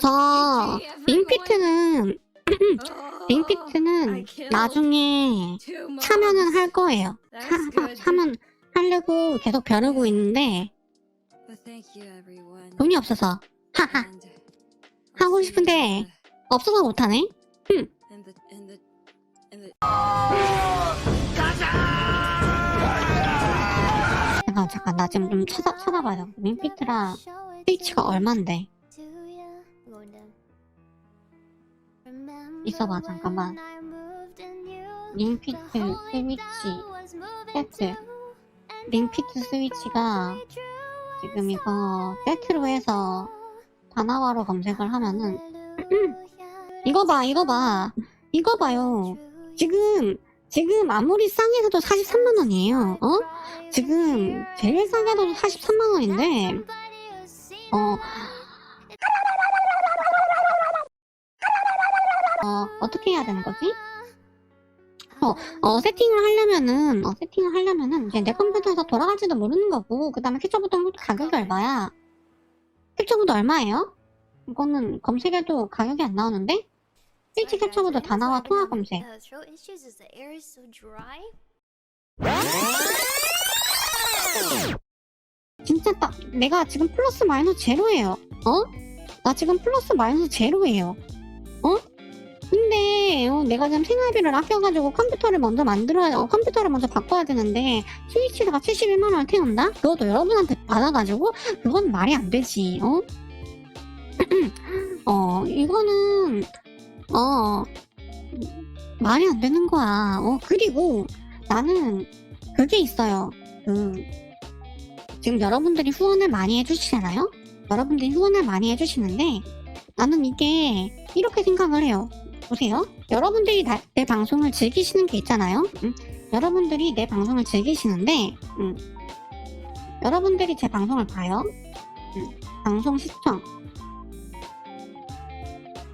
저 링피트는 링피트는 나중에 차면은 할 거예요. 차, 하- 차면 하려고 계속 벼르고 있는데 돈이 없어서 하하 하고 싶은데 없어서 못하네. 잠깐 잠깐 나 지금 좀 찾아 찾아봐요. 링피트랑 스위치가 얼만데? 있어봐 잠깐만. 링피트 스위치 세트. 링피트 스위치가 지금 이거 세트로 해서 다나와로 검색을 하면은 이거 봐 이거 봐 이거 봐요. 지금 지금 아무리 싸게서도 43만 원이에요. 어? 지금 제일 싸게도 43만 원인데 어 어, 어떻게 해야 되는 거지? 어, 어, 세팅을 하려면은, 어, 세팅을 하려면은, 이제 내 컴퓨터에서 돌아갈지도 모르는 거고, 그 다음에 캡처부터 가격이 얼마야? 캡처부터 얼마예요? 이거는 검색해도 가격이 안 나오는데? 스위치 캡처부터 다 나와, 통화 검색. 진짜 딱, 내가 지금 플러스 마이너스 제로예요. 어? 나 지금 플러스 마이너스 제로예요. 내가 지금 생활비를 아껴가지고 컴퓨터를 먼저 만들어야 어, 컴퓨터를 먼저 바꿔야 되는데 스위치가 71만 원을 태운다? 그것도 여러분한테 받아가지고 그건 말이 안 되지 어? 어 이거는 어 말이 안 되는 거야 어 그리고 나는 그게 있어요 그 지금 여러분들이 후원을 많이 해주시잖아요 여러분들이 후원을 많이 해주시는데 나는 이게 이렇게 생각을 해요 보세요. 여러분들이 나- 내 방송을 즐기시는 게 있잖아요. 음, 여러분들이 내 방송을 즐기시는데, 음, 여러분들이 제 방송을 봐요. 음, 방송 시청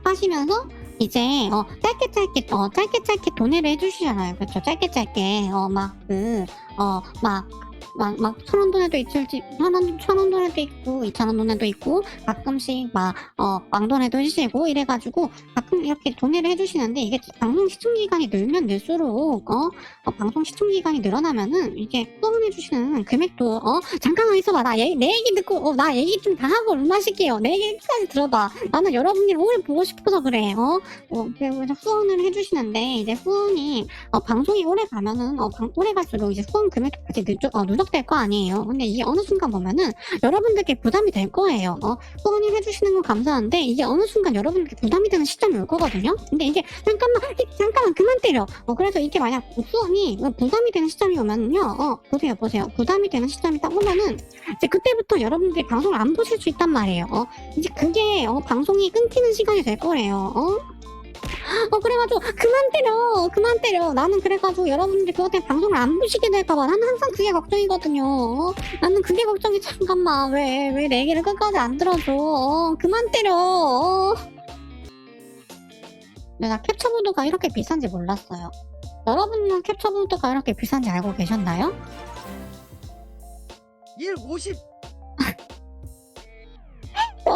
하시면서 이제 어, 짧게 짧게 어, 짧게 짧게 도내를 해주시잖아요. 그렇죠? 짧게 짧게 어막그어막 막, 막, 천 원 돈에도 있을지, 천 원, 천원 돈에도 있고, 이천 원 돈에도 있고, 가끔씩 막, 어, 왕돈에도 해주시고, 이래가지고, 가끔 이렇게 돈을 해주시는데, 이게 방송 시청기간이 늘면 늘수록, 어, 어, 방송 시청기간이 늘어나면은, 이게 후원해주시는 금액도, 어, 잠깐만 있어봐. 나 얘, 내 얘기 듣고, 어, 나 얘기 좀 다 하고 마실게요. 내 얘기 끝까지 들어봐. 나는 여러분들 오래 보고 싶어서 그래, 어, 어, 그래서 후원을 해주시는데, 이제 후원이, 어, 방송이 오래 가면은, 어, 방, 오래 갈수록 이제 후원 같이 누적, 어, 누적 될 거 아니에요. 근데 이게 어느 순간 보면은 여러분들께 부담이 될 거예요. 어, 후원을 해주시는 건 감사한데 이게 어느 순간 여러분들께 부담이 되는 시점이 올 거거든요. 근데 이게 잠깐만, 이- 잠깐만 그만 때려. 어, 그래서 이게 만약 후원이 부담이 되는 시점이 오면은요, 어, 보세요, 보세요. 부담이 되는 시점이 딱 오면은 이제 그때부터 여러분들이 방송을 안 보실 수 있단 말이에요. 어, 이제 그게 어, 방송이 끊기는 시간이 될 거래요. 어? 어 그래가지고 그만 때려 그만 때려 나는 그래가지고 여러분들이 그것 때문에 방송을 안 보시게 될까봐 나는 항상 그게 걱정이거든요 어? 나는 그게 걱정이 잠깐만 왜 왜 내 얘기를 끝까지 안 들어줘 어, 그만 때려 어. 나 캡처보드가 이렇게 비싼지 몰랐어요 여러분은 캡처보드가 이렇게 비싼지 알고 계셨나요? 1 50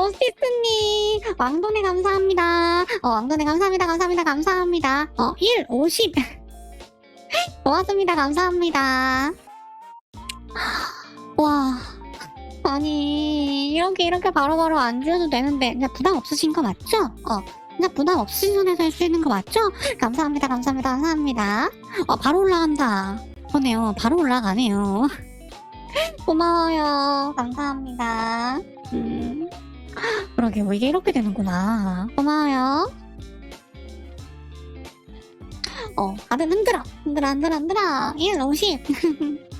어시스님 왕돈에 감사합니다. 어 왕돈에 감사합니다 감사합니다 감사합니다. 어 1 50 고맙습니다 감사합니다. 와 아니 이렇게 이렇게 바로바로 안 주셔도 되는데 그냥 부담 없으신 거 맞죠? 어 그냥 부담 없으신 선에서 할 수 있는 거 맞죠? 감사합니다 감사합니다 감사합니다. 어 바로 올라간다. 그러네요. 바로 올라가네요. 고마워요. 감사합니다. 음 그러게 뭐 이게 이렇게 되는구나. 고마워요. 어 다들 흔들어. 흔들어 흔들어 흔들어. 1 50